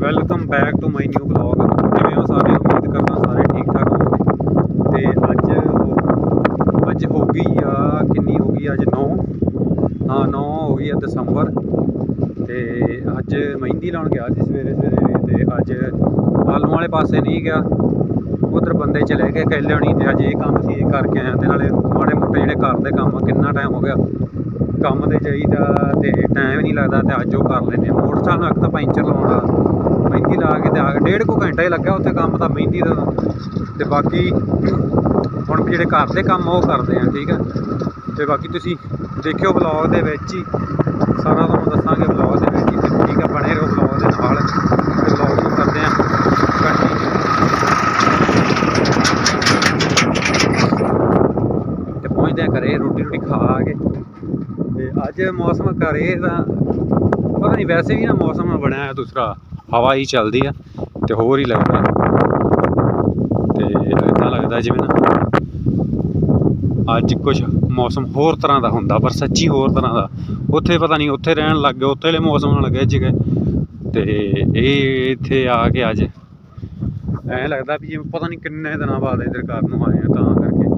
Welcome back to my new blog ਕਿਵੇਂ ਹੋ ਸਾਰੇ ਉਮੀਦ ਕਰਦਾ ਸਾਰੇ ਠੀਕ ਠਾਕ ਹੋਵੋਗੇ। ਤੇ ਅੱਜ ਅੱਜ ਹੋ ਗਈ ਆ ਕਿੰਨੀ ਹੋ ਗਈ? ਅੱਜ 9 ਹਾਂ 9 ਹੋ ਗਈ ਆ ਦਸੰਬਰ। ਤੇ ਅੱਜ ਮਹਿੰਦੀ ਲਾਉਣ ਗਿਆ ਸੀ ਸਵੇਰੇ ਸਵੇਰੇ। ਤੇ ਅੱਜ ਆਲੂ ਵਾਲੇ ਪਾਸੇ ਨਹੀਂ ਗਿਆ। ਉਧਰ ਬੰਦੇ ਚਲੇ ਗਏ ਕੈਲਿਆਣੀ ਤੇ ਅੱਜ ਇਹ ਕੰਮ ਸੀ ਇਹ ਕਰਕੇ ਆਇਆ। ਤੇ ਨਾਲੇ ਮਾੜੇ ਮੋਟੇ ਜਿਹੜੇ ਘਰ ਦੇ ਕੰਮ ਆ, ਕਿੰਨਾ ਟਾਈਮ ਹੋ ਗਿਆ। ਕੰਮ ਤੇ ਜਾਈਦਾ ਤੇ ਟਾਈਮ ਨਹੀਂ ਲੱਗਦਾ ਤੇ ਅੱਜ ਉਹ ਕਰ ਲੈਂਦੇ ਆ। ਮੋਟਰਸਾਈਕਲ ਨੂੰ ਇੱਕ ਤਾਂ ਪੈਂਚਰ ਲਾਉਣਾ ਮਹਿੰਦੀ ਲਾ ਕੇ ਤੇ ਆ ਕੇ ਡੇਢ ਕੁ ਘੰਟਾ ਹੀ ਲੱਗਾ ਉੱਥੇ ਕੰਮ ਤਾਂ ਮਹਿੰਦੀ ਦਾ। ਤੇ ਬਾਕੀ ਹੁਣ ਵੀ ਜਿਹੜੇ ਘਰ ਦੇ ਕੰਮ ਆ, ਉਹ ਕਰਦੇ ਆ, ਠੀਕ ਆ। ਤੇ ਬਾਕੀ ਤੁਸੀਂ ਦੇਖਿਓ ਵਲੌਗ ਦੇ ਵਿੱਚ ਹੀ ਸਾਰਾ ਤੁਹਾਨੂੰ ਦੱਸਾਂਗੇ ਵਲੌਗ ਦੇ ਵਿੱਚ ਹੀ ਤੇ ਠੀਕ ਆ ਬਣੇ ਰਹੋ ਵਲੌਗ ਦੇ ਨਾਲ ਤੇ ਵਲੌਗ ਨੂੰ ਕਰਦੇ ਆ ਕੰਟੀਨਿਊ ਤੇ ਪਹੁੰਚਦੇ ਆ ਘਰੇ ਰੋਟੀ ਰੋਟੀ ਖਾ ਕੇ ਤੇ ਅੱਜ ਮੌਸਮ ਘਰੇ ਤਾਂ ਪਤਾ ਨਹੀਂ, ਵੈਸੇ ਵੀ ਨਾ ਮੌਸਮ ਬਣਿਆ ਹੈ ਦੂਸਰਾ, ਹਵਾ ਹੀ ਚੱਲਦੀ ਆ ਤੇ ਹੋਰ ਹੀ ਲੱਗਦਾ। ਤੇ ਇਦਾਂ ਲੱਗਦਾ ਜਿਵੇਂ ਨਾ ਅੱਜ ਕੁਝ ਮੌਸਮ ਹੋਰ ਤਰ੍ਹਾਂ ਦਾ ਹੁੰਦਾ, ਪਰ ਸੱਚੀ ਹੋਰ ਤਰ੍ਹਾਂ ਦਾ। ਉੱਥੇ ਪਤਾ ਨਹੀਂ, ਉੱਥੇ ਰਹਿਣ ਲੱਗ ਗਏ, ਉੱਥੇ ਵਾਲੇ ਮੌਸਮ ਨਾਲ ਗਿੱਜ ਗਏ ਤੇ ਇਹ ਇੱਥੇ ਆ ਕੇ ਅੱਜ ਐਂ ਲੱਗਦਾ ਵੀ ਜਿਵੇਂ ਪਤਾ ਨਹੀਂ ਕਿੰਨੇ ਦਿਨਾਂ ਬਾਅਦ ਇੱਧਰ ਘਰ ਨੂੰ ਆਏ ਆ, ਤਾਂ ਕਰਕੇ।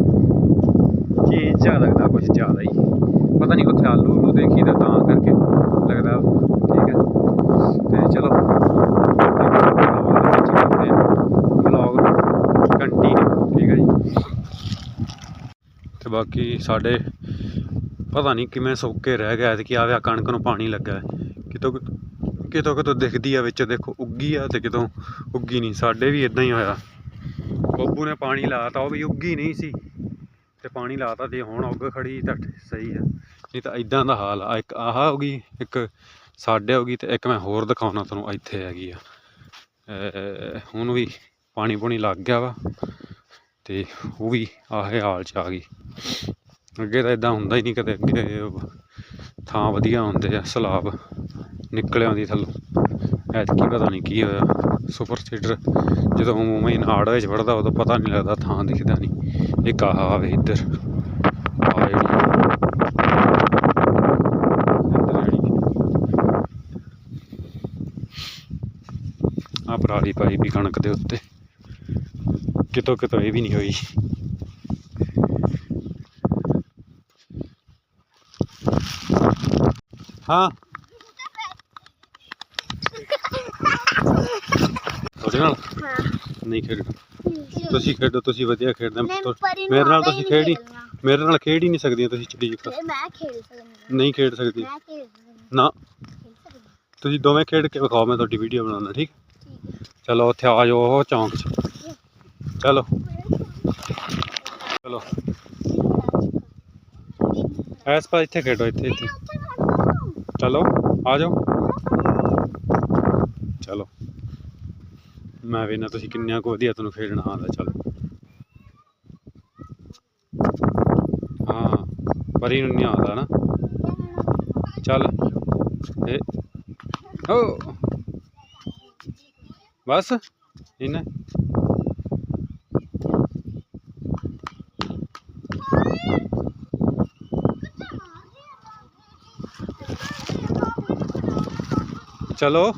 ਚੇਂਜ ਜਿਹਾ ਲੱਗਦਾ ਕੁਝ ਜ਼ਿਆਦਾ ਹੀ। ਪਤਾ ਨਹੀਂ ਉੱਥੇ ਆਲੂ ਨੂੰ ਦੇਖੀਦਾ ਤਾਂ ਕਰਕੇ ਲੱਗਦਾ ਠੀਕ ਹੈ। ਤੇ ਚਲੋ ਵਲੌਗ ਕੰਟੀਨਿਊ ਠੀਕ ਹੈ ਜੀ। ਤੇ ਬਾਕੀ ਸਾਡੇ ਪਤਾ ਨਹੀਂ ਕਿਵੇਂ ਸੁੱਕੇ ਰਹਿ ਗਿਆ ਤੇ ਕੀ ਆਵਿਆ ਕਣਕ ਨੂੰ ਪਾਣੀ ਲੱਗਾ। ਕਿਤੋਂ ਕਿਤੋਂ ਕਿਤੋਂ ਦਿਖਦੀ ਆ ਵਿੱਚ, ਦੇਖੋ ਉੱਗੀ ਆ ਤੇ ਕਿਤੋਂ ਉੱਗੀ ਨਹੀਂ। ਸਾਡੇ ਵੀ ਇਦਾਂ ਹੀ ਹੋਇਆ। ਬੱਬੂ ਨੇ ਪਾਣੀ ਲਾਤਾ, ਉਹ ਵੀ ਉੱਗੀ ਨਹੀਂ ਸੀ। ਤੇ ਪਾਣੀ ਲਾਤਾ ਤੇ ਹੁਣ ਉੱਗ ਖੜੀ ਤਾਂ ਸਹੀ ਆ। ਨਹੀਂ ਤਾਂ ਇਦਾਂ ਦਾ ਹਾਲ ਆ। ਇੱਕ ਆਹ ਹੋ ਗਈ, ਇੱਕ ਸਾਡੇ ਹੋ ਗਈ ਤੇ ਇੱਕ ਮੈਂ ਹੋਰ ਦਿਖਾਉਣਾ ਤੁਹਾਨੂੰ ਇੱਥੇ ਹੈਗੀ ਆ। ਹੁਣ ਵੀ ਪਾਣੀ ਪੂਣੀ ਲੱਗ ਗਿਆ ਵਾ ਤੇ ਉਹ ਵੀ ਆਹੇ ਹਾਲ ਚ ਆ ਗਈ। ਅੱਗੇ ਤਾਂ ਇਦਾਂ ਹੁੰਦਾ ਹੀ ਨਹੀਂ ਕਦੇ, ਅੱਗੇ ਥਾਂ ਵਧੀਆ ਹੁੰਦੇ ਆ, ਸਲਾਬ ਨਿਕਲ ਆਉਂਦੀ ਥੱਲੋਂ। ਐਤਕੀ ਪਤਾ ਨਹੀਂ ਕੀ ਹੋਇਆ। ਸੁਪਰ ਸੀਡਰ ਜਦੋਂ ਉਵੇਂ ਹੀ ਵਿੱਚ ਵੜਦਾ, ਉਦੋਂ ਪਤਾ ਨਹੀਂ ਲੱਗਦਾ ਥਾਂ ਦਿਖਦਾ ਨਹੀਂ ਇੱਕ ਆਹ ਆਵੇ ਇੱਧਰ। ਆ ਜਿਹੜੀ ਆ ਪਰਾਲੀ ਪਾਈ ਵੀ ਕਣਕ ਦੇ ਉੱਤੇ। ਕਿਤੋਂ ਕਿਤੋਂ ਇਹ ਵੀ ਨਹੀਂ ਹੋਈ। ਹਾਂ। ਤੁਹਾਡੇ ਨਾਲ ਹਾਂ। ਨਹੀਂ ਖੇਡਣਾ ਤੁਸੀਂ ਖੇਡੋ ਤੁਸੀਂ ਵਧੀਆ ਖੇਡਦੇ ਨਹੀਂ, ਹੋ। ਪਰੀ ਨੂੰ ਮੇਰੇ ਨਾਲ ਆਉਂਦਾ ਤੁਸੀਂ ਖੇਡ ਹੀ ਖੇਡਣਾ। ਮੇਰੇ ਨਾਲ ਖੇਡ ਹੀ ਨਹੀਂ ਸਕਦੀਆਂ ਤੁਸੀਂ ਚਿੜੀ ਤੇ ਮੈਂ ਖੇਡ ਸਕਦਾ ਨਹੀਂ ਖੇਡ ਸਕਦੀ। ਮੈਂ ਖੇਡ ਸਕਦਾ ਨਾ। ਖੇਡ ਸਕਦਾ ਤੁਸੀਂ ਦੋਵੇਂ ਖੇਡ ਕੇ ਵਿਖਾਓ ਮੈਂ ਤੁਹਾਡੀ ਵੀਡੀਓ ਬਣਾਉਣਾ ਠੀਕ? ਠੀਕ ਹੈ। ਚਲੋ ਉੱਥੇ ਆ ਜਾਓ ਉਹ ਚੌਂਕ 'ਚ। ਚਲੋ। ਚਲੋ। ਐਸ ਪਾ ਇੱਥੇ ਖੇਡੋ ਇੱਥੇ ਇੱਥੇ। ਚਲੋ ਆ ਜਾਓ ਚਲੋ ਮੈਂ ਵੀ ਤੁਸੀਂ ਕਿੰਨਿਆਂ ਕੁ ਵਧੀਆ ਤੁਹਾਨੂੰ ਖੇਡਣਾ ਆਉਂਦਾ ਚਲੋ। ਹਾਂ, ਪਰੀ ਨੂੰ ਨਹੀਂ ਆਉਂਦਾ ਨਾ। ਚੱਲ, ਇਹ, ਓ। ਬਸ, ਇੰਨਾ। ਚਲੋ।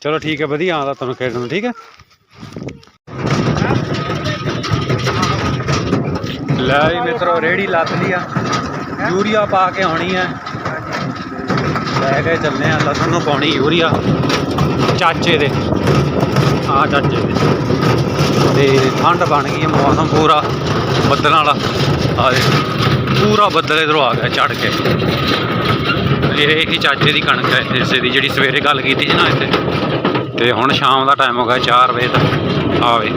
ਚਲੋ ਠੀਕ ਹੈ, ਵਧੀਆ ਆਉਂਦਾ ਤੁਹਾਨੂੰ ਖੇਡਣ ਨੂੰ, ਠੀਕ ਹੈ? ਲੈ ਵੀ ਮਿੱਤਰੋ ਰੇੜੀ ਲੱਤ ਲਈ ਆ। ਯੂਰੀਆ ਪਾ ਕੇ ਆਉਣੀ ਹੈ। ਲੈ ਕੇ ਚੱਲੇ ਆ ਲਸਣ ਨੂੰ ਪਾਉਣੀ ਯੂਰੀਆ। ਚਾਚੇ ਦੇ। ਆ ਚਾਚੇ ਦੇ। ਤੇ ਠੰਡ ਬਣ ਗਈ ਹੈ, ਮੌਸਮ ਪੂਰਾ ਬੱਦਲਾਂ ਵਾਲਾ। ਆ ਪੂਰਾ ਬੱਦਲ ਇਧਰੋਂ ਆ ਗਿਆ ਚੜ ਕੇ। ਇਹ ਹੀ ਚਾਚੇ ਦੀ ਕਣਕ ਹੈ ਇਸੇ ਦੀ, ਜਿਹੜੀ ਸਵੇਰੇ ਗੱਲ ਕੀਤੀ ਸੀ ਨਾ ਇੱਥੇ। ਤੇ ਹੁਣ ਸ਼ਾਮ ਦਾ ਟਾਈਮ ਹੋ ਗਿਆ 4 ਵਜੇ ਤੱਕ ਆਵੇ।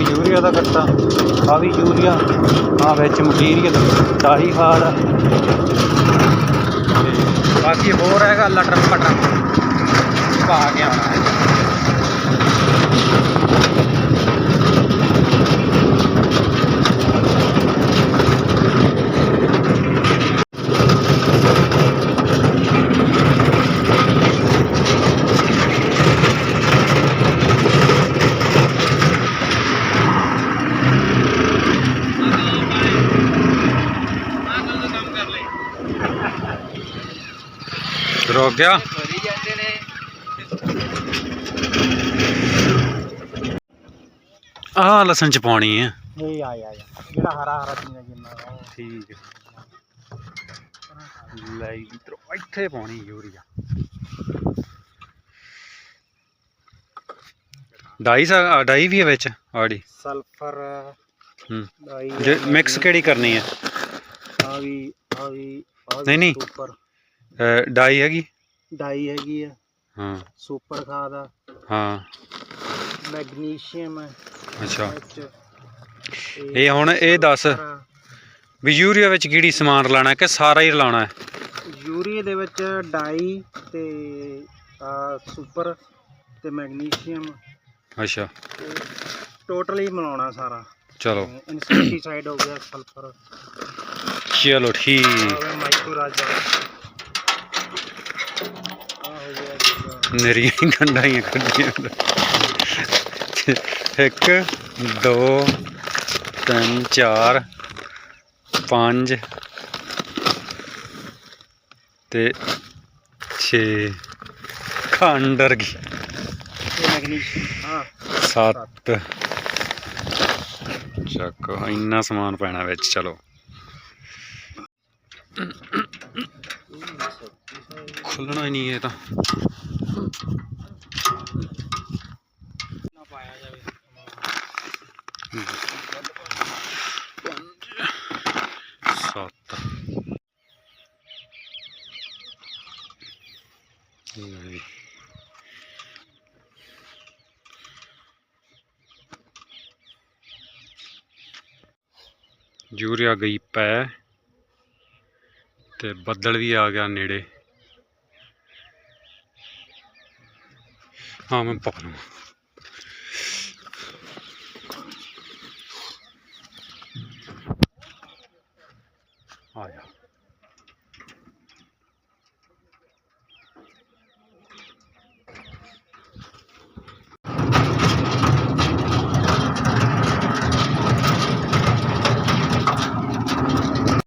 ਯੂਰੀਆ ਦਾ ਕੱਟਾ ਆ ਵੀ ਯੂਰੀਆ, ਆ ਵਿੱਚ ਮਟੀਰੀਅਲ ਟਾਈ ਖਾਦ। ਬਾਕੀ ਹੋਰ ਹੈਗਾ ਲਟਰ ਪਟਰ ਪਾ ਕੇ ਆਉਣਾ ਹੈ। ਸੁੱਕ ਗਿਆ। ਭਰੀ ਜਾਂਦੇ ਨੇ ਆਹ ਲਸਣ ਚ ਪਾਉਣੀ ਹੈ ਇਹ ਆ ਆ ਜਿਹੜਾ ਹਰਾ ਹਰਾ ਪੀਣਾ ਜਿੰਨਾ ਉਹ। ਠੀਕ ਲੈ ਇਧਰ ਇੱਥੇ ਪਾਉਣੀ ਯੂਰੀਆ। ਡਾਈ ਸਾ ਡਾਈ ਵੀ ਹੈ ਵਿੱਚ ਆੜੀ। ਸਲਫਰ ਹੂੰ। ਮਿਕਸ ਕਿਹੜੀ ਕਰਨੀ ਹੈ ਆ ਵੀ ਆ ਵੀ ਆ ਨਹੀਂ, ਨਹੀਂ। ਡਾਈ ਹੈਗੀ। ਡਾਈ ਹੈਗੀ ਆ ਹਾਂ। ਸੁਪਰ ਖਾਦ ਆ ਹਾਂ। ਮੈਗਨੀਸ਼ੀਅਮ ਹੈ। ਅੱਛਾ। ਵਿੱਚ। ਇਹ ਹੁਣ ਇਹ ਦੱਸ ਵੀ ਯੂਰੀਆ ਵਿੱਚ ਕਿਹੜੀ ਸਮਾਨ ਰਲਾਣਾ ਕਿ ਸਾਰਾ ਹੀ ਰਲਾਉਣਾ ਹੈ? ਯੂਰੀਆ ਦੇ ਵਿੱਚ ਡਾਈ ਤੇ ਆ ਸੁਪਰ ਤੇ ਮੈਗਨੀਸ਼ੀਅਮ। ਅੱਛਾ। ਟੋਟਲੀ ਮਿਲਾਉਣਾ ਸਾਰਾ। ਚਲੋ। ਇਨਸੈਕਟੀਸਾਈਡ ਹੋ ਗਿਆ ਸਲਫਰ। ਚਲੋ ਠੀਕ। ਮਾਈਕੋ ਰਾਜਾ ਆ ਹੋ ਗਿਆ ਹੀ ਗੰਢਾਈਆਂ ਇੱਕ, ਦੋ, ਤਿੰਨ, ਚਾਰ, ਪੰਜ ਤੇ 6 ਖੰਡਰ ਗਈ ਇਹ ਮੈਗਨੀਸ਼ੀਅਮ ਹਾਂ 7 ਚੱਕ, ਇੰਨਾ ਸਮਾਨ ਪੈਣਾ ਵਿੱਚ, ਚਲੋ। ਖੁੱਲਣਾ ਹੀ ਨਹੀਂ ਇਹ ਤਾਂ ਨਾ ਪਾਇਆ ਜਾਵੇ ਸੱਤ ਨਹੀਂ। ਯੂਰੀਆ ਗਈ ਪੈ ਤੇ ਬੱਦਲ ਵੀ ਆ ਗਿਆ ਨੇੜੇ ਹਾਂ ਮੈਂ ਪਾ ਲਵਾਂ।